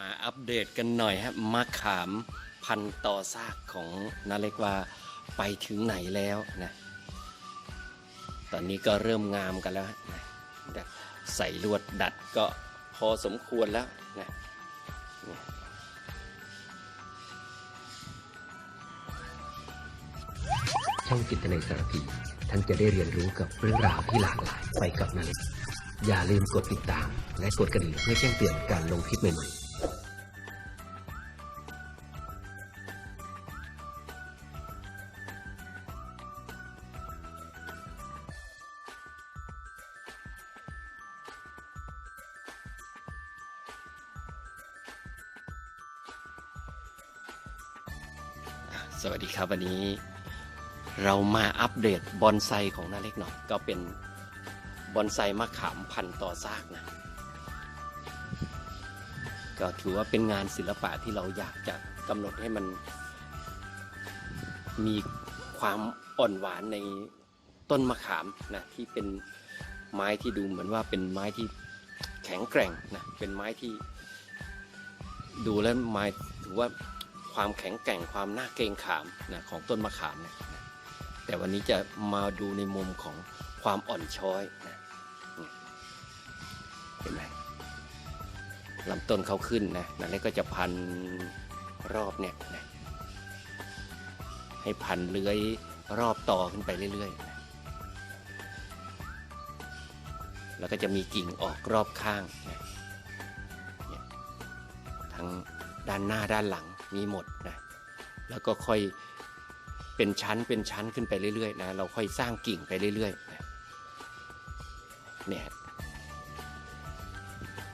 มาอัปเดตกันหน่อยฮะมะขามพันต่อซากของนาเล็กว่าไปถึงไหนแล้วนะตอนนี้ก็เริ่มงามกันแล้วนะใส่ลวดดัดก็พอสมควรแล้วนะช่องจิตในสารพีท่านจะได้เรียนรู้กับเรื่องราวที่หลากหลายไปกับนาเล็กอย่าลืมกดติดตาม และกดกระดิ่งเพื่อแจ้งเตือนการลงคลิปใหม่ๆ สวัสดีครับวันนี้เรามาอัปเดตบอนไซของนาเล็กหน่อยก็เป็นบอนไซมะขามพันต่อซากนะ ก็ถือว่าเป็นงานศิลปะที่เราอยากจะกำหนดให้มัน มีความอ่อนหวานในต้นมะขามนะที่เป็นไม้ที่ดูเหมือนว่าเป็นไม้ที่แข็งแกร่งนะเป็นไม้ที่ดูแล้วไม้ถือว่า ความแข็งแกร่งความน่าเกรงขามนะของต้นมะขามนะแต่วันนี้จะมาดูในมุมของความอ่อนช้อยนะเห็นไหมลำต้นเขาขึ้นนะนั่นแล้วก็จะพันรอบเนี่ยนะให้พันเลื้อยรอบต่อขึ้นไปเรื่อยๆนะแล้วก็จะมีกิ่งออกรอบข้างนะทั้งด้านหน้าด้านหลัง มีหมดนะแล้วก็ค่อยเป็นชั้นเป็นชั้นขึ้นไปเรื่อยๆนะเราค่อยสร้างกิ่งไปเรื่อยๆนะเนี่ย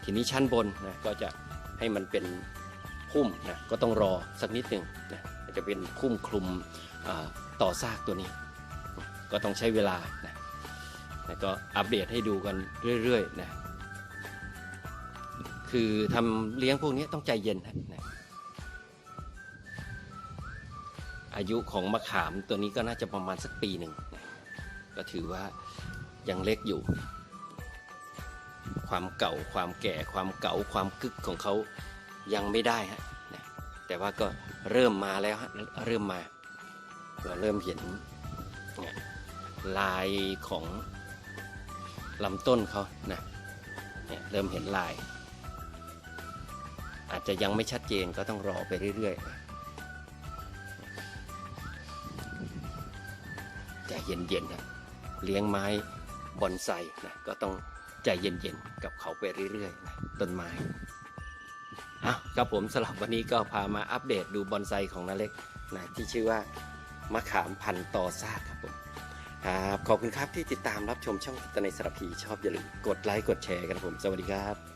ทีนี้ชั้นบนนะก็จะให้มันเป็นพุ่มนะก็ต้องรอสักนิดหนึ่งนะจะเป็นคุ้มคลุมต่อซากตัวนี้ ก็ต้องใช้เวลานะแล้วก็อัปเดตให้ดูกันเรื่อยๆนะคือทำเลี้ยงพวกนี้ต้องใจเย็นนะ อายุของมะขามตัวนี้ก็น่าจะประมาณสักปีหนึ่งนะก็ถือว่ายังเล็กอยู่ ความเก่าความแก่ความเก่าความกึกของเขายังไม่ได้ฮะนะแต่ว่าก็เริ่มมาแล้วฮะเริ่มมาก็เริ่มเห็นลายของลำต้นเขานะเนี่ยเริ่มเห็นลาย อาจจะยังไม่ชัดเจนก็ต้องรอไปเรื่อยๆ ใจเย็นๆนะเลี้ยงไม้บอนไซนะก็ต้องใจเย็นๆกับเขาไปเรื่อยๆนะต้นไม้อะครับผมสำหรับวันนี้ก็พามาอัปเดตดูบอนไซของนาเล็กนะที่ชื่อว่ามะขามพันต่อซากครับผมครับขอบคุณครับที่ติดตามรับชมช่องตะในสารพีชอบอย่าลืมกดไลค์กดแชร์กันครับผม สวัสดีครับ